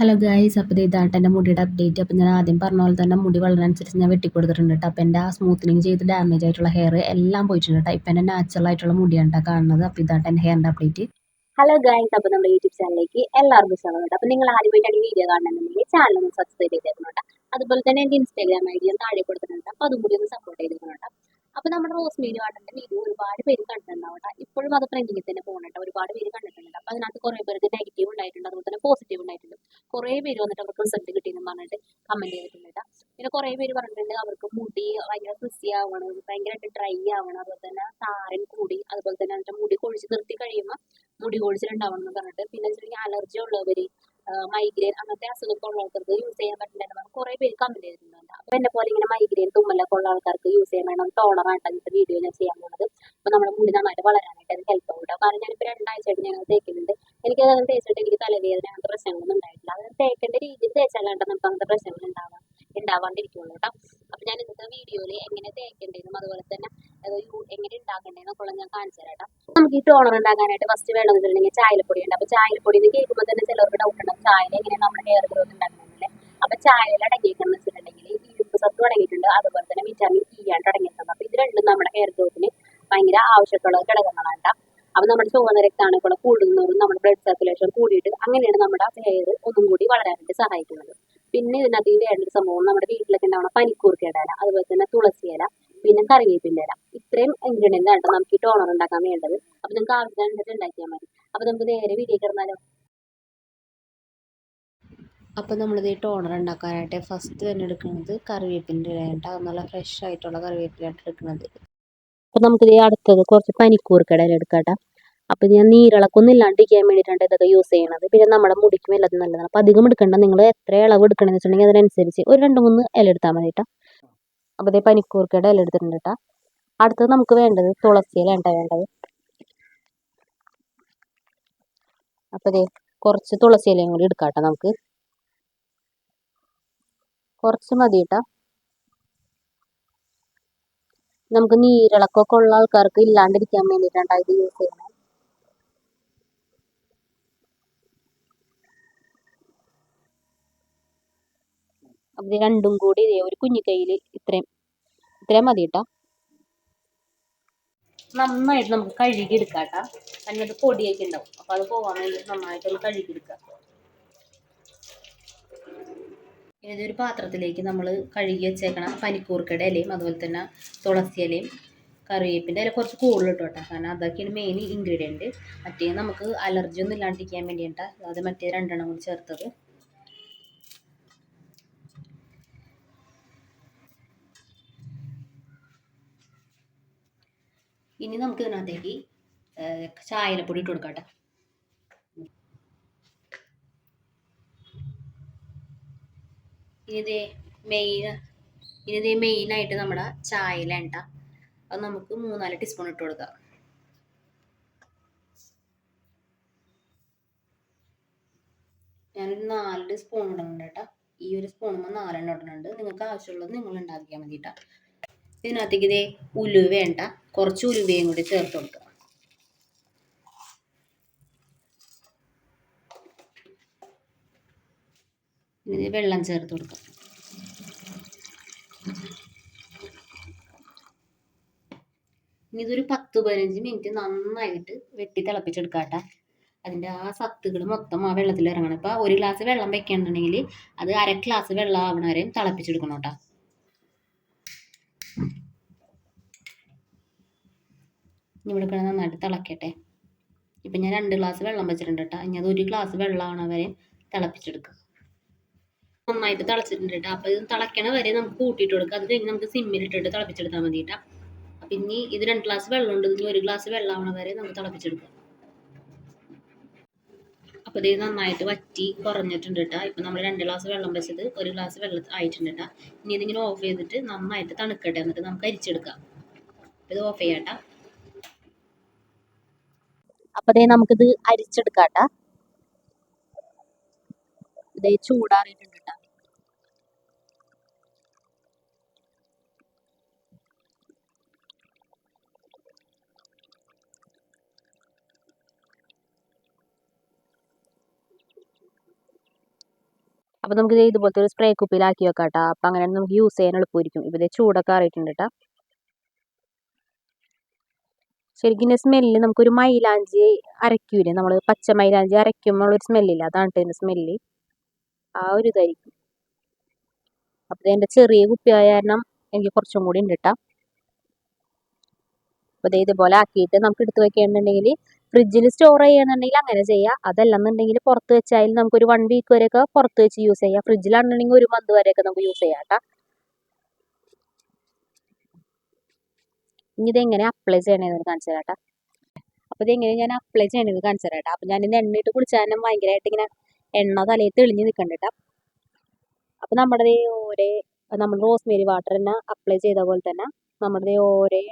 Hello guys അപ്പോൾ ഇത് ഇതായിട്ട് എന്റെ മുടിയുടെ അപ്ഡേറ്റ് അപ്പോൾ ഞാൻ ആദ്യം പറഞ്ഞ പോലെ തന്നെ മുടി വളരാനനുസരിച്ച് ഞാൻ വെട്ടിക്കൊടുത്തിട്ടുണ്ട് കേട്ടോ അപ്പോൾ എന്റെ ആ സ്മൂത്തനിങ് ചെയ്ത് ഡാമേജ് ആയിട്ടുള്ള ഹെയർ എല്ലാം പോയിട്ടുണ്ട് കേട്ടോ ഇപ്പം എന്റെ നാച്ചുറൽ ആയിട്ടുള്ള മുടിയാണ് കേട്ടോ കാണുന്നത്. അപ്പോൾ ഇതായിട്ട് എന്റെ ഹെയറിന്റെ അപ്ഡേറ്റ് ഹലോ ഗൈസ് അപ്പോൾ നമ്മുടെ യൂട്യൂബ് ചാനലിലേക്ക് എല്ലാവർക്കും സ്വാഗതം അപ്പോൾ നിങ്ങൾ ആദ്യമായിട്ടാണ് വീഡിയോ കാണുന്നുണ്ടെങ്കിൽ ചാനൽ ഒന്ന് സബ്സ്ക്രൈബ് ചെയ്തേക്കുന്നുണ്ട് അതുപോലെ തന്നെ എന്റെ ഇൻസ്റ്റാഗ്രാം ഐ ഡി ഞാൻ താഴെ കൊടുത്തിട്ടുണ്ട് അപ്പോൾ അതും കൂടി ഒന്ന് സപ്പോർട്ട് ചെയ്തേക്കുന്നുണ്ട് അപ്പോൾ നമ്മുടെ റോസ് മീൻ വാട്ടന്റെ വീഡിയോ ഒരുപാട് പേര് കണ്ടിട്ടുണ്ടാവും ഇപ്പോഴും അത് ട്രെൻഡിങ്ങിൽ തന്നെ പോകുന്നുണ്ട് ഒരുപാട് പേര് കണ്ടിട്ടുണ്ട് അപ്പൊ അതിനകത്ത് കുറെ പേർക്ക് നെഗറ്റീവ് ഉണ്ടായിട്ടുണ്ട്. അതുപോലെ തന്നെ പോസിറ്റീവ് ഉണ്ടായിട്ടുണ്ട്. കുറെ പേര് വന്നിട്ട് അവർക്ക് റിസൾട്ട് കിട്ടിയെന്ന് പറഞ്ഞിട്ട് കമന്റ് ചെയ്തിട്ടുണ്ട് പിന്നെ കുറെ പേര് പറഞ്ഞിട്ടുണ്ട് അവർക്ക് മുടി ഭയങ്കര ക്രിസി ആവണം ഭയങ്കരമായിട്ട് ഡ്രൈ ആവണം. അതുപോലെ തന്നെ താരൻ കൂടി അതുപോലെ തന്നെ മുടി കൊഴിച്ച് നിർത്തി കഴിയുമ്പോൾ മുടി കൊഴിച്ചിലുണ്ടാവണം എന്ന് പറഞ്ഞിട്ട്. പിന്നെ അലർജി ഉള്ളവർ മൈഗ്രെയിൻ അങ്ങനത്തെ അസുഖമൊക്കെ ആൾക്കാർക്ക് യൂസ് ചെയ്യാൻ പറ്റില്ല എന്ന് പറഞ്ഞ് കുറേ പേര് കമ്പനി ചെയ്തിട്ടുണ്ട്. അപ്പൊ എന്നെ പോലെ ഇങ്ങനെ മൈഗ്രെയിൻ തുമ്മലൊക്കെ ഉള്ള ആൾക്കാർക്ക് യൂസ് ചെയ്യാൻ വേണം ടോണർ ആയിട്ടാണ് വീഡിയോ ഞാൻ ചെയ്യാൻ പോകുന്നത് അപ്പൊ നമ്മുടെ മുടി നന്നായിട്ട് വളരാനായിട്ട് അത് ഹെൽപ്പ് ആവും കാരണം ഞാനിപ്പോ രണ്ടാഴ്ചയായിട്ട് ഞാൻ തേക്കുന്നുണ്ട്. എനിക്ക് അത് തേച്ചിട്ട് എനിക്ക് തലവേദന അങ്ങനത്തെ പ്രശ്നങ്ങളൊന്നും ഉണ്ടായിട്ടില്ല. അത് തേക്കേണ്ട രീതിയിൽ തേച്ചാലാണ്ട് നമുക്ക് അങ്ങനത്തെ പ്രശ്നങ്ങൾ ഉണ്ടാവാ ഉണ്ടാവാണ്ടിരിക്കുള്ളൂ കേട്ടോ അപ്പോൾ ഞാൻ ഇന്നത്തെ വീഡിയോയിൽ എങ്ങനെ തേക്കേണ്ടതെന്നും അതുപോലെ തന്നെ എങ്ങനെ ഉണ്ടാക്കേണ്ടതെന്നൊക്കെ ഉള്ളത് ഞാൻ കാണിച്ചു തരാം നമുക്ക് ഈ ടോണർ ഉണ്ടാക്കാനായിട്ട് ഫസ്റ്റ് വേണമെന്ന് വെച്ചിട്ടുണ്ടെങ്കിൽ ചായപ്പൊടി ഉണ്ട്. അപ്പോൾ ചായപ്പൊടി എന്ന് കേൾക്കുമ്പോൾ തന്നെ ചിലർക്ക് ഡൗട്ട് ഉണ്ടാവും. ചായയിൽ എങ്ങനെയാണ് നമ്മുടെ ഹെയർ ഗ്രോത്ത് ഉണ്ടാക്കുന്നതല്ലേ അപ്പോൾ ചായയിൽ അടങ്ങിയിരിക്കുന്നത് വെച്ചിട്ടുണ്ടെങ്കിൽ ഈ ഇരുമ്പ് സത്വം അടങ്ങിയിട്ടുണ്ട്. അതുപോലെ തന്നെ വിറ്റാമിൻ ഇ ആണ് അടങ്ങിയിട്ടുണ്ട് അപ്പോൾ ഇത് രണ്ടും നമ്മുടെ ഹെയർ ഗ്രോത്തിന് ഭയങ്കര ആവശ്യമുള്ള ഘടകങ്ങളാണ് അപ്പൊ നമ്മുടെ ചുവന്ന രക്താണുക്കൾ കൂടുന്നതും നമ്മുടെ ബ്ലഡ് സർക്കുലേഷൻ കൂടിയിട്ട് അങ്ങനെയാണ് നമ്മുടെ ഹെയർ ഒന്നും കൂടി വളരാനായിട്ട് സഹായിക്കുന്നത്. പിന്നെ ഇതിനകത്ത് വേണ്ട ഒരു സംഭവം നമ്മുടെ വീട്ടിലൊക്കെ ഉണ്ടാവുന്ന പനിക്കൂർക്കയുടെ ഇല അതുപോലെ തന്നെ തുളസി ഇല പിന്നെ കറിവേപ്പിന്റെ ഇല. ഇത്രയും ഇൻഗ്രീഡിയന്റ് ആണ് നമുക്ക് ഈ ടോണർ ഉണ്ടാക്കാൻ വേണ്ടത്. അപ്പോൾ നിങ്ങൾക്ക് ആവശ്യത്തിനനുസരിച്ച് ഉണ്ടാക്കിയാൽ മതി. അപ്പോൾ നമുക്ക് നേരെ വീട്ടിൽ കിടന്നാലോ? അപ്പോൾ നമ്മളിത് ഈ ടോണർ ഉണ്ടാക്കാനായിട്ട് ഫസ്റ്റ് തന്നെ എടുക്കുന്നത് കറിവേപ്പിന്റെ ഇലയായിട്ട് അത് നല്ല ഫ്രഷ് ആയിട്ടുള്ള കറിവേപ്പിലയായിട്ട് എടുക്കുന്നത്. അപ്പോൾ നമുക്കിത് അടുത്തത് കുറച്ച് പനിക്കൂർക്കയുടെ ഇല എടുക്കാം അപ്പോൾ ഞാൻ നീരിളക്കൊന്നും ഇല്ലാണ്ടിരിക്കാൻ വേണ്ടിയിട്ടാണ് ഇതൊക്കെ യൂസ് ചെയ്യണത്. പിന്നെ നമ്മുടെ മുടിക്ക് വല്ലതും നല്ലതാണ്. അപ്പോൾ അധികം എടുക്കണ്ട. നിങ്ങൾ എത്ര ഇളവ് എടുക്കണമെന്ന് വെച്ചിട്ടുണ്ടെങ്കിൽ അതിനനുസരിച്ച് ഒരു രണ്ട് മൂന്ന് ഇല എടുത്താൽ മതി കേട്ടോ അപ്പോൾ ഇതേ പനിക്കൂർക്കയുടെ ഇല എടുത്തിട്ടുണ്ട് കേട്ടോ അടുത്തത് നമുക്ക് വേണ്ടത് തുളസി ഇല ഉണ്ടോ വേണ്ടത്. അപ്പോൾ ഇതേ കുറച്ച് തുളസി ഇലയും കൂടി എടുക്കാം കേട്ടോ നമുക്ക്. കുറച്ച് മതി കേട്ടോ നമുക്ക് നീരിളക്കമൊക്കെ ഉള്ള ആൾക്കാർക്ക് ഇല്ലാണ്ടിരിക്കാൻ വേണ്ടിയിട്ടാണ് ഇത് യൂസ് ചെയ്യുന്നത്. അപ്പോൾ രണ്ടും കൂടി ഇതേ ഒരു കുഞ്ഞു കയ്യിൽ ഇത്രയും. ഇത്രയും മതി കേട്ടോ നന്നായിട്ട് നമുക്ക് കഴുകി എടുക്കാം കേട്ടോ അതിനകത്ത് പൊടിയൊക്കെ ഉണ്ടാവും. അപ്പോൾ അത് പോകാൻ വേണ്ടി നന്നായിട്ടൊന്ന് കഴുകി എടുക്കാം ഏതൊരു പാത്രത്തിലേക്ക് നമ്മൾ കഴുകി വെച്ചേക്കണം പനിക്കൂർക്കയുടെ ഇലയും അതുപോലെ തന്നെ തുളസി ഇലയും കറിവേപ്പിന്റെ ഇല കുറച്ച് കൂടുതൽ ഇട്ടു കേട്ടോ കാരണം അതൊക്കെയാണ് മെയിൻ ഇൻഗ്രീഡിയന്റ് മറ്റേ നമുക്ക് അലർജി ഒന്നും ഇല്ലാണ്ടിരിക്കാൻ വേണ്ടിയിട്ടാണ് അത് മറ്റേ രണ്ടെണ്ണം കൂടി ചേർത്തത്. ഇനി നമുക്ക് ഇതിനകത്തേക്ക് ചായലപ്പൊടി ഇട്ട് കൊടുക്കാം ഇനിതേ മെയിൻ ഇനിതേ മെയിനായിട്ട് നമ്മുടെ ചായയില എണ്ണ അത് നമുക്ക് മൂന്നാൽ ടീസ്പൂൺ ഇട്ട് കൊടുക്കാം. ഞാനൊരു നാല് സ്പൂൺ ഇടുന്നുണ്ട് കേട്ടോ. ഈ ഒരു സ്പൂണുമ്പോൾ നാലെണ്ണം ഇടുന്നുണ്ട്. നിങ്ങൾക്ക് ആവശ്യമുള്ളത് നിങ്ങൾ ഉണ്ടാക്കിയാൽ മതി കേട്ടോ ഇതിനകത്തേക്ക് ഇതേ ഉലുവേണ്ട കുറച്ച് ഉലുവയും കൂടി ചേർത്ത് കൊടുക്കുക. ഇനി വെള്ളം ചേർത്ത് കൊടുക്കുക ഇനി ഇതൊരു പത്ത് പതിനഞ്ച് മിനിറ്റ് നന്നായിട്ട് വെട്ടി തിളപ്പിച്ചെടുക്കാം കേട്ടോ അതിന്റെ ആ സത്തുകൾ മൊത്തം ആ വെള്ളത്തിൽ ഇറങ്ങണം ഇപ്പോൾ ഒരു ഗ്ലാസ് വെള്ളം വെക്കണമെന്നുണ്ടെങ്കിൽ അത് അര ഗ്ലാസ് വെള്ളം ആവണ വരെയും തിളപ്പിച്ചെടുക്കണം കേട്ടോ ഇവിടെ കിടന്ന് നന്നായിട്ട് തിളക്കട്ടെ. ഇപ്പം ഞാൻ രണ്ട് ഗ്ലാസ് വെള്ളം വെച്ചിട്ടുണ്ട് കേട്ടോ ഇനി അത് ഒരു ഗ്ലാസ് വെള്ളം അവരെ വരെ തിളപ്പിച്ചെടുക്കുക. നന്നായിട്ട് തിളച്ചിട്ടുണ്ട് കേട്ടോ അപ്പോൾ ഇത് തിളക്കണ വരെ നമുക്ക് കൂട്ടിയിട്ട് കൊടുക്കുക. അത് കഴിഞ്ഞ് നമുക്ക് സിമ്മിലിട്ടിട്ട് തിളപ്പിച്ചെടുത്താൽ മതി കേട്ടോ അപ്പം ഇനി ഇത് രണ്ട് ഗ്ലാസ് വെള്ളം ഉണ്ട്. ഇനി ഒരു ഗ്ലാസ് വെള്ളം ആവണ വരെ നമുക്ക് തിളപ്പിച്ചെടുക്കുക. അപ്പോൾ ഇത് നന്നായിട്ട് വറ്റി കുറഞ്ഞിട്ടുണ്ട് കേട്ടോ ഇപ്പോൾ നമ്മൾ രണ്ട് ഗ്ലാസ് വെള്ളം വെച്ചത് ഒരു ഗ്ലാസ് വെള്ളം ആയിട്ടുണ്ട് കേട്ടോ ഇനി ഇതിങ്ങനെ ഓഫ് ചെയ്തിട്ട് നന്നായിട്ട് തണുക്കട്ടെ. എന്നിട്ട് നമുക്ക് അരിച്ചെടുക്കാം. ഇത് ഓഫ് ചെയ്യാം കേട്ടോ അപ്പോൾ ദേ നമുക്കിത് അരിച്ചെടുക്കാം കേട്ടോ ഇതേ ചൂടാറിയിട്ടുണ്ട് അപ്പോൾ നമുക്ക് ഇത് ഇതുപോലത്തെ ഒരു സ്പ്രേ കുപ്പിയിലാക്കി വെക്കാം കേട്ടോ അപ്പോൾ അങ്ങനെ നമുക്ക് യൂസ് ചെയ്യാൻ എളുപ്പമായിരിക്കും. ഇതേ ചൂടൊക്കെ അറിയിട്ടുണ്ട് കേട്ടോ ശരിക്കും ഇതിന്റെ സ്മെല്ല് നമുക്കൊരു മൈലാഞ്ചി അരയ്ക്കൂലേ നമ്മൾ പച്ച മൈലാഞ്ചി അരയ്ക്കുമ്പോൾ ഒരു സ്മെല്ലില്ല അതാണ് ഇതിന്റെ സ്മെല്ല് ആ ഒരു ഇതായിരിക്കും. അപ്പോൾ ഇതെന്റെ ചെറിയ കുപ്പിയായ കാരണം എനിക്ക് കുറച്ചും കൂടി ഉണ്ട് കേട്ടോ അപ്പോൾ ഇതുപോലെ ആക്കിയിട്ട് നമുക്ക് എടുത്ത് വെക്കുകയാണെന്നുണ്ടെങ്കിൽ ഫ്രിഡ്ജിൽ സ്റ്റോർ ചെയ്യണമെന്നുണ്ടെങ്കിൽ അങ്ങനെ ചെയ്യാം. അതല്ലെന്നുണ്ടെങ്കിൽ പുറത്ത് വെച്ചാൽ നമുക്കൊരു വൺ വീക്ക് വരെയൊക്കെ പുറത്ത് വെച്ച് യൂസ് ചെയ്യാം. ഫ്രിഡ്ജിലാണെന്നുണ്ടെങ്കിൽ ഒരു മന്ത് വരെയൊക്കെ നമുക്ക് യൂസ് ചെയ്യാം കേട്ടോ. ഇനി ഇതെങ്ങനെ അപ്ലൈ ചെയ്യണമെന്ന് കാണിച്ചു തരാം കേട്ടോ. അപ്പോൾ ഇതെങ്ങനെ ഞാൻ അപ്ലൈ ചെയ്യണമെന്ന് കാണിച്ചു തരാം കേട്ടോ. അപ്പോൾ ഞാൻ ഇന്ന് എണ്ണയിട്ട് കുളിച്ചാൽ ഭയങ്കരമായിട്ട് ഇങ്ങനെ എണ്ണ തലയിൽ തെളിഞ്ഞ് നിൽക്കണ്ട കേട്ടോ. അപ്പോൾ നമ്മുടെ ഓരേ നമ്മൾ റോസ്മേരി വാട്ടർ തന്നെ അപ്ലൈ ചെയ്ത പോലെ തന്നെ നമ്മുടെ ഓരേ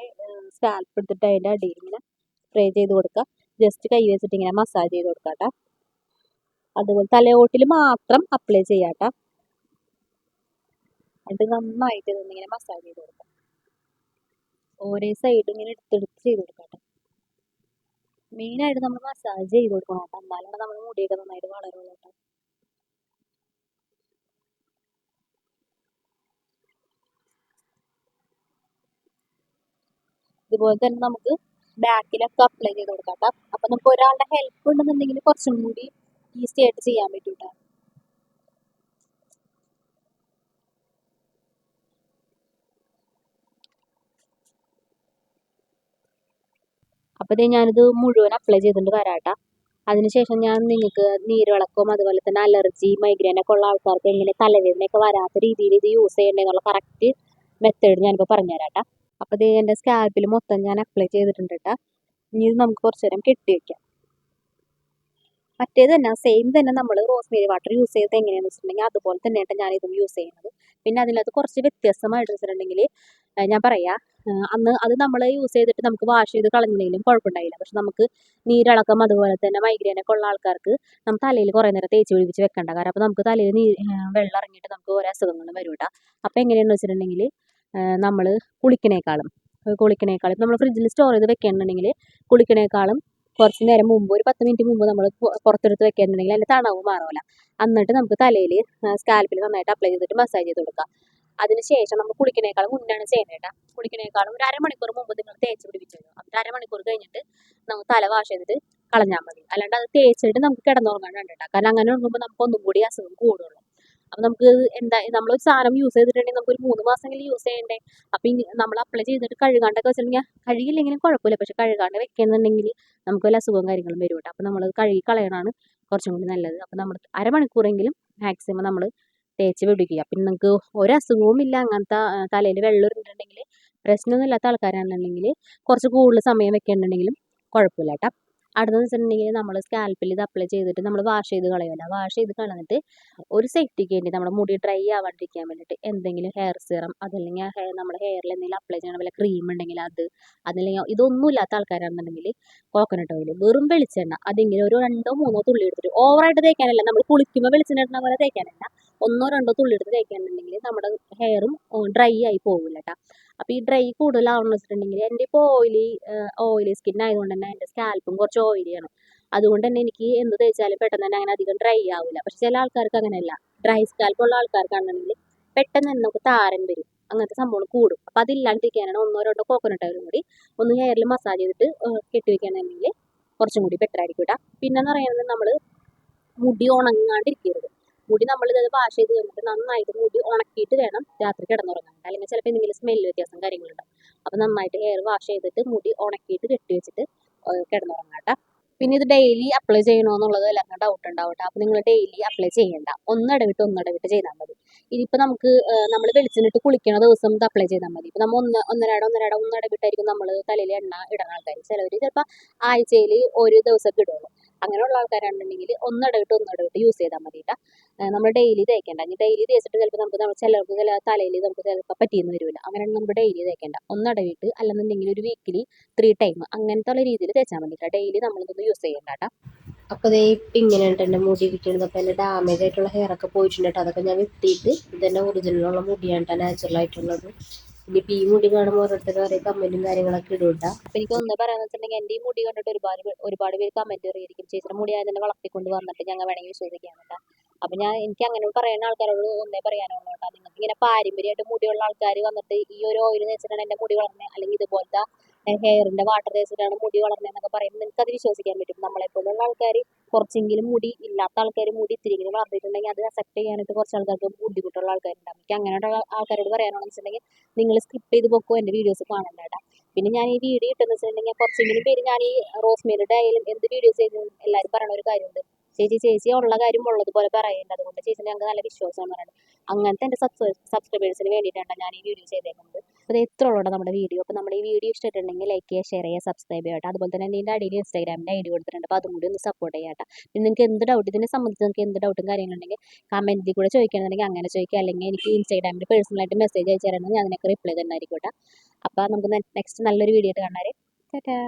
സ്കാൽപ്പ് എടുത്തിട്ട് അതിന്റെ അടിയിൽ ഇങ്ങനെ സ്പ്രേ ചെയ്ത് കൊടുക്കുക. ജസ്റ്റ് കൈ വെച്ചിട്ട് ഇങ്ങനെ മസാജ് ചെയ്ത് കൊടുക്കുക കേട്ടോ അതുപോലെ തലയോട്ടിൽ മാത്രം അപ്ലൈ ചെയ്യാം കേട്ടോ എന്നിട്ട് നന്നായിട്ട് ഇതൊന്നിങ്ങനെ മസാജ് ചെയ്ത് കൊടുക്കുക. ഓരോ സൈഡും ഇങ്ങനെ എടുത്തെടുത്ത് ചെയ്ത് കൊടുക്കാം കേട്ടോ മെയിനായിട്ട് നമ്മൾ മസാജ് ചെയ്ത് കൊടുക്കണം കേട്ടോ എന്നാലാണ് നമ്മുടെ മുടിയൊക്കെ നന്നായിട്ട് വളരുള്ളൂ കേട്ടോ ഇതുപോലെ തന്നെ നമുക്ക് ബാക്കിലൊക്കെ അപ്ലൈ ചെയ്ത് കൊടുക്കാം കേട്ടോ അപ്പൊ നമുക്ക് ഒരാളുടെ ഹെൽപ്പ് ഉണ്ടെന്നുണ്ടെങ്കിൽ കുറച്ചും കൂടി ഈസി ആയിട്ട് ചെയ്യാൻ പറ്റും കേട്ടോ അപ്പോൾ ഇതേ ഞാനിത് മുഴുവൻ അപ്ലൈ ചെയ്തിട്ട് വരാം കേട്ടോ അതിനുശേഷം ഞാൻ നിങ്ങൾക്ക് നീരിളക്കവും അതുപോലെ തന്നെ അലർജി മൈഗ്രൈൻ ഒക്കെ ഉള്ള ആൾക്കാർക്ക് എങ്ങനെ തലവേദനയൊക്കെ വരാത്ത രീതിയിൽ ഇത് യൂസ് ചെയ്യേണ്ടതെന്നുള്ള കറക്റ്റ് മെത്തേഡ് ഞാനിപ്പോൾ പറഞ്ഞുതരാം കേട്ടോ അപ്പോൾ ഇത് എന്റെ സ്കാൽപ്പിൽ മൊത്തം ഞാൻ അപ്ലൈ ചെയ്തിട്ടുണ്ട് കേട്ടോ ഇനി ഇത് നമുക്ക് കുറച്ച് നേരം കെട്ടി വയ്ക്കാം മറ്റേത് തന്നെ സെയിം തന്നെ നമ്മൾ റോസ്മേരി വാട്ടർ യൂസ് ചെയ്തത് എങ്ങനെയാണെന്ന് വെച്ചിട്ടുണ്ടെങ്കിൽ അതുപോലെ തന്നെയാണ് ഞാൻ ഇതും യൂസ് ചെയ്യുന്നത്. പിന്നെ അതിനകത്ത് കുറച്ച് വ്യത്യസ്തമായിട്ട് വെച്ചിട്ടുണ്ടെങ്കിൽ ഞാൻ പറയാം അന്ന് അത് നമ്മൾ യൂസ് ചെയ്തിട്ട് നമുക്ക് വാഷ് ചെയ്ത് കളഞ്ഞില്ലെങ്കിലും കുഴപ്പമുണ്ടായില്ല. പക്ഷെ നമുക്ക് നീരിളക്കം അതുപോലെ തന്നെ മൈഗ്രേനൊക്കെ ഉള്ള ആൾക്കാർക്ക് നമ്മൾ തലയിൽ കുറേ നേരം തേച്ച് പിടിപ്പിച്ച് വെക്കേണ്ട കാരണം അപ്പോൾ നമുക്ക് തലയിൽ നീ വെള്ളം ഇറങ്ങിയിട്ട് നമുക്ക് ഓരോ അസുഖങ്ങളും വരും കേട്ടോ അപ്പോൾ എങ്ങനെയാണെന്ന് വെച്ചിട്ടുണ്ടെങ്കിൽ നമ്മൾ കുളിക്കണേക്കാളും. കുളിക്കണേക്കാളും. നമ്മൾ ഫ്രിഡ്ജിൽ സ്റ്റോർ ചെയ്ത് വെക്കണമെന്നുണ്ടെങ്കിൽ കുളിക്കണേക്കാളും കുറച്ച് നേരം മുമ്പ് ഒരു പത്ത് മിനിറ്റ് മുമ്പ് നമ്മൾ പുറത്തെടുത്ത് വെക്കുന്നുണ്ടെങ്കിൽ അതിന്റെ തണവ് മാറില്ല എന്നിട്ട് നമുക്ക് തലയിൽ സ്കാൽപ്പിൽ നന്നായിട്ട് അപ്ലൈ ചെയ്തിട്ട് മസാജ് ചെയ്ത് കൊടുക്കാം. അതിനുശേഷം നമ്മൾ കുളിക്കണേക്കാളും മുന്നാണ് കേട്ടോ. കുളിക്കണേക്കാളും ഒരു അരമണിക്കൂർ മുമ്പ് നിങ്ങൾ തേച്ച് പിടിപ്പിച്ചു അപ്പം അരമണിക്കൂർ കഴിഞ്ഞിട്ട് നമുക്ക് തല വാഷ് ചെയ്തിട്ട് കളഞ്ഞാൽ മതി. അല്ലാണ്ട് അത് തേച്ചിട്ട് നമുക്ക് കിടന്നുറങ്ങാൻ വേണ്ടിട്ടാ. കാരണം അങ്ങനെ ഉറങ്ങുമ്പോൾ നമുക്ക് ഒന്നും കൂടി അസുഖം കൂടുള്ളൂ. അപ്പം നമുക്ക് എന്താ നമ്മളൊരു സാധനം യൂസ് ചെയ്തിട്ടുണ്ടെങ്കിൽ നമുക്ക് ഒരു മൂന്ന് മാസമെങ്കിലും യൂസ് ചെയ്യണ്ടേ? അപ്പം നമ്മൾ അപ്ലൈ ചെയ്തിട്ട് കഴുകാണ്ടൊക്കെ വെച്ചിട്ടുണ്ടെങ്കിൽ കഴുകില്ലെങ്കിലും കുഴപ്പമില്ല. പക്ഷെ കഴുകാണ്ട് വെക്കുന്നുണ്ടെങ്കിൽ നമുക്ക് വല്ല അസുഖവും കാര്യങ്ങളും വരും കേട്ടോ. അപ്പം നമ്മൾ കഴുകി കളയണമാണ് കുറച്ചും കൂടി നല്ലത്. അപ്പം നമ്മൾ അരമണിക്കൂറെങ്കിലും മാക്സിമം നമ്മൾ തേച്ച് പിടിക്കുക. പിന്നെ നിങ്ങൾക്ക് ഒരു അസുഖവും ഇല്ല. അങ്ങനത്തെ തലയിൽ വെള്ളം ഇട്ടിട്ടുണ്ടെങ്കിൽ പ്രശ്നമൊന്നും ഇല്ലാത്ത ആൾക്കാരാണെന്നുണ്ടെങ്കിൽ കുറച്ച് കൂടുതൽ സമയം വെക്കുന്നുണ്ടെങ്കിലും കുഴപ്പമില്ല കേട്ടോ. അടുത്തെന്ന് വെച്ചിട്ടുണ്ടെങ്കിൽ നമ്മൾ സ്കാൽപ്പിൽ ഇത് അപ്ലൈ ചെയ്തിട്ട് നമ്മൾ വാഷ് ചെയ്ത് കളയുമല്ലോ. വാഷ് ചെയ്ത് കളഞ്ഞിട്ട് ഒരു സേഫ്റ്റിക്ക് വേണ്ടി നമ്മുടെ മുടി ഡ്രൈ ആവാണ്ടിരിക്കാൻ വേണ്ടിയിട്ട് എന്തെങ്കിലും ഹെയർ സിറം അതല്ലെങ്കിൽ ഹെയർ നമ്മുടെ ഹെയറിൽ എന്തെങ്കിലും അപ്ലൈ ചെയ്യണം വല്ല ക്രീം ഉണ്ടെങ്കിൽ അത് അതല്ലെങ്കിൽ ഇതൊന്നും ഇല്ലാത്ത ആൾക്കാരാണെന്നുണ്ടെങ്കിൽ കോക്കനട്ട് ഓയിൽ വെറും വെളിച്ചെണ്ണ അതെങ്കിലും ഒരു രണ്ടോ മൂന്നോ തുള്ളി എടുത്തിട്ട് ഓവറായിട്ട് തേക്കാനല്ല നമ്മൾ കുളിക്കുമ്പോൾ വെളിച്ചെണ്ണ പോലെ തേക്കാനല്ല ഒന്നോ രണ്ടോ തുള്ളി എടുത്ത് തേക്കാനുണ്ടെങ്കിൽ നമ്മുടെ ഹെയറും ഡ്രൈ ആയി പോകില്ല കേട്ടോ അപ്പോൾ ഈ ഡ്രൈ കൂടുതലാവണമെന്ന് വെച്ചിട്ടുണ്ടെങ്കിൽ എന്റെ ഇപ്പോൾ ഓയിലി ഓയിലി സ്കിൻ ആയതുകൊണ്ട് തന്നെ എന്റെ സ്കാൽപ്പും കുറച്ച് ഓയിലിയാണ് അതുകൊണ്ട് തന്നെ എനിക്ക് എന്ത് തേച്ചാലും പെട്ടെന്ന് തന്നെ അങ്ങനെ അധികം ഡ്രൈ ആവില്ല പക്ഷെ ചില ആൾക്കാർക്ക് അങ്ങനെയല്ല. ഡ്രൈ സ്കാൽപ്പ് ഉള്ള ആൾക്കാർക്കാണെന്നുണ്ടെങ്കിൽ പെട്ടെന്ന് തന്നെ നമുക്ക് താരൻ വരും. അങ്ങനത്തെ സംഭവം കൂടും. അപ്പോൾ അതില്ലാണ്ടിരിക്കാനാണ് ഒന്നോ രണ്ടോ കോക്കനട്ട് ഓയിലും കൂടി ഒന്ന് ഹെയറിൽ മസാജ് ചെയ്തിട്ട് കെട്ടി വെക്കുകയാണെങ്കിൽ കുറച്ചും കൂടി ബെറ്റർ ആയിരിക്കും കേട്ടോ പിന്നെ എന്ന് പറയുന്നത് നമ്മൾ മുടി ഉണങ്ങാണ്ടിരിക്കരുത്. മുടി നമ്മൾ ഇത് വാഷ് ചെയ്ത് കഴിഞ്ഞിട്ട് നന്നായിട്ട് മുടി ഉണക്കിയിട്ട് വേണം രാത്രി കിടന്നുറങ്ങാൻ. അല്ലെങ്കിൽ ചിലപ്പോൾ എന്തെങ്കിലും സ്മെല്ല് വ്യത്യാസം കാര്യങ്ങളുണ്ടാവും. അപ്പോൾ നന്നായിട്ട് ഹെയർ വാഷ് ചെയ്തിട്ട് മുടി ഉണക്കിയിട്ട് കെട്ടി വെച്ചിട്ട് കിടന്നുറങ്ങാം കേട്ടോ. പിന്നെ ഇത് ഡെയിലി അപ്ലൈ ചെയ്യണമെന്നുള്ളത് എല്ലാവർക്കും ഡൗട്ട് ഉണ്ടാവട്ടെ. അപ്പൊ അപ്പോൾ നിങ്ങൾ ഡെയിലി അപ്ലൈ ചെയ്യണ്ട ഒന്നിടവിട്ട് ഒന്നിടവിട്ട് ചെയ്താൽ മതി. ഇതിപ്പോൾ നമുക്ക് നമ്മൾ വെളിച്ചെണ്ണിട്ട് കുളിക്കണ ദിവസം ഇത് അപ്ലൈ ചെയ്താൽ മതി. ഇപ്പോൾ നമ്മൾ ഒന്ന് ഒന്നരാട ഒന്നരാട ഒന്നിടവിട്ടായിരിക്കും നമ്മൾ തലയിൽ എണ്ണ ഇടുന്ന ആൾക്കാർ ചിലവർ ചിലപ്പോൾ ആഴ്ചയിൽ ഒരു ദിവസമൊക്കെ ഇടുള്ളൂ. അങ്ങനെയുള്ള ആൾക്കാരാണെന്നുണ്ടെങ്കിൽ ഒന്നിടവിട്ട് ഒന്നിടവിട്ട് യൂസ് ചെയ്താൽ മതി കേട്ടോ നമ്മൾ ഡെയിലി തേക്കേണ്ട ഇനി ഡെയിലി തേച്ചിട്ട് ചിലപ്പോൾ നമുക്ക് നമ്മൾ ചിലർക്ക് ചില തലയിൽ നമുക്ക് ചിലപ്പോൾ പറ്റിയെന്ന് വരില്ല അങ്ങനെയാണ് നമ്മൾ ഡെയിലി തേക്കേണ്ട ഒന്നിടവിട്ട് അല്ലെന്നുണ്ടെങ്കിൽ ഒരു വീക്കിലി ത്രീ ടൈം അങ്ങനത്തെ ഉള്ള രീതിയിൽ തേച്ചാൽ മതി കേട്ടോ ഡെയിലി നമ്മളിതൊന്നും യൂസ് ചെയ്യേണ്ട കേട്ടോ അപ്പോൾ ഇതേ ഇപ്പം ഇങ്ങനെയുണ്ട് എന്റെ മുടി ഇരിക്കുന്നത് അപ്പോൾ എന്റെ ഡാമേജ് ആയിട്ടുള്ള ഹെയർ ഒക്കെ പോയിട്ടുണ്ട് കേട്ടോ അതൊക്കെ ഞാൻ വെട്ടിയിട്ട് ഇതെന്റെ ഒറിജിനലുള്ള മുടിയാണ് കേട്ടോ നാച്ചുറൽ ആയിട്ടുള്ളത്. ഇനിയിപ്പോൾ ഈ മുടി കാണുമ്പോൾ ഓരോരുത്തർ ഓരോ കമന്റും കാര്യങ്ങളൊക്കെ ഇടും അപ്പൊ എനിക്ക് ഒന്ന് പറയാന്ന് വെച്ചിട്ടുണ്ടെങ്കിൽ എന്റെ ഈ മുടി കണ്ടിട്ട് ഒരുപാട് ഒരുപാട് പേര് കമന്റ് അറിയായിരിക്കും ചേച്ചിയുടെ മുടി ആയതിനെ വളർത്തിക്കൊണ്ട് വന്നിട്ട് ഞങ്ങൾ വേണമെങ്കിൽ വിശ്വസിക്കാം കേട്ടോ അപ്പം ഞാൻ എനിക്ക് അങ്ങനെ പറയുന്ന ആൾക്കാരോട് ഒന്നേ പറയാനുള്ളൂ കേട്ടോ നിങ്ങൾക്ക് ഇങ്ങനെ പാരമ്പര്യമായിട്ട് മുടിയുള്ള ആൾക്കാർ വന്നിട്ട് ഈ ഒരു ഓയിൽ വെച്ചിട്ടാണ് എന്റെ മുടി വളർന്നത് അല്ലെങ്കിൽ ഇതുപോലത്തെ ഹെയറിന്റെ വാട്ടർ തേച്ചിട്ടാണ് മുടി വളർന്നതെന്നൊക്കെ പറയുമ്പോൾ നിങ്ങൾക്ക് അത് വിശ്വസിക്കാൻ പറ്റും. നമ്മളെപ്പോലുള്ള ആൾക്കാർ കുറച്ചെങ്കിലും മുടി ഇല്ലാത്ത ആൾക്കാർ മുടി ഇത്തിരിയെങ്കിലും വളർന്നിട്ടുണ്ടെങ്കിൽ അത് അക്സെപ്റ്റ് ചെയ്യാനായിട്ട് കുറച്ച് ആൾക്കാർക്ക് ബുദ്ധിമുട്ടുള്ള ആൾക്കാരുണ്ടാവും. എനിക്ക് അങ്ങനെയുള്ള ആൾക്കാരോട് പറയാനാണെന്ന് വെച്ചിട്ടുണ്ടെങ്കിൽ നിങ്ങൾ സ്കിപ്പ് ചെയ്ത് പൊക്കോ എന്റെ വീഡിയോസ് കാണണ്ട കേട്ടോ. പിന്നെ ഞാൻ ഈ വീഡിയോ ഇട്ടെന്ന് വെച്ചിട്ടുണ്ടെങ്കിൽ കുറച്ചെങ്കിലും പേര് ഞാൻ ഈ റോസ്മേരിയുടെ ആയാലും എന്ത് വീഡിയോസ് ചെയ്താലും എല്ലാവരും പറയുന്ന ഒരു കാര്യമുണ്ട്. ചേച്ചി ചേച്ചി ഉള്ള കാര്യം ഉള്ളതുപോലെ പറയുന്നുണ്ട് അതുകൊണ്ട് ചേച്ചി ഞങ്ങൾക്ക് നല്ല വിശ്വാസമാണ് പറയുന്നത്. അങ്ങനത്തെ എന്റെ സബ്സ്ക്രൈബേഴ്സിന് വേണ്ടിയിട്ടാണ് ഞാൻ ഈ വീഡിയോ ചെയ്തേക്കുന്നത്. അപ്പോൾ ഇത് ഇത്ര നമ്മുടെ വീഡിയോ. അപ്പോൾ നമ്മുടെ ഈ വീഡിയോ ഇഷ്ടമായിട്ടുണ്ടെങ്കിൽ ലൈക്ക് ചെയ്യുക ഷെയർ ചെയ്യുക സബ്സ്ക്രൈബ് ചെയ്യുക കേട്ടോ. അതുപോലെ തന്നെ എന്റെ അടിയിൽ ഇൻസ്റ്റാഗ്രാമിന്റെ ഐ ഡി കൊടുത്തിട്ടുണ്ട്. അപ്പോൾ അതും കൂടി ഒന്ന് സപ്പോർട്ട് ചെയ്യാം കേട്ടോ. നിങ്ങൾക്ക് എന്ത് ഡൗട്ട് ഇതിനെ സംബന്ധിച്ച് നിങ്ങൾക്ക് എന്ത് ഡൗട്ടും കാര്യങ്ങളുണ്ടെങ്കിൽ കമന്റിൽ കൂടെ ചോദിക്കുകയാണെന്നുണ്ടെങ്കിൽ അങ്ങനെ ചോദിക്കുക. അല്ലെങ്കിൽ എനിക്ക് ഇൻസ്റ്റാഗ്രാമിൽ പേഴ്സണലായിട്ട് മെസ്സേജ് അയച്ചു തരണമെങ്കിൽ അതിനൊക്കെ റിപ്ലൈ തന്നായിരിക്കും കേട്ടോ. അപ്പോൾ നമുക്ക് നെക്സ്റ്റ് നല്ലൊരു വീഡിയോ ആയിട്ട് കാണാറ് ടാറ്റാ.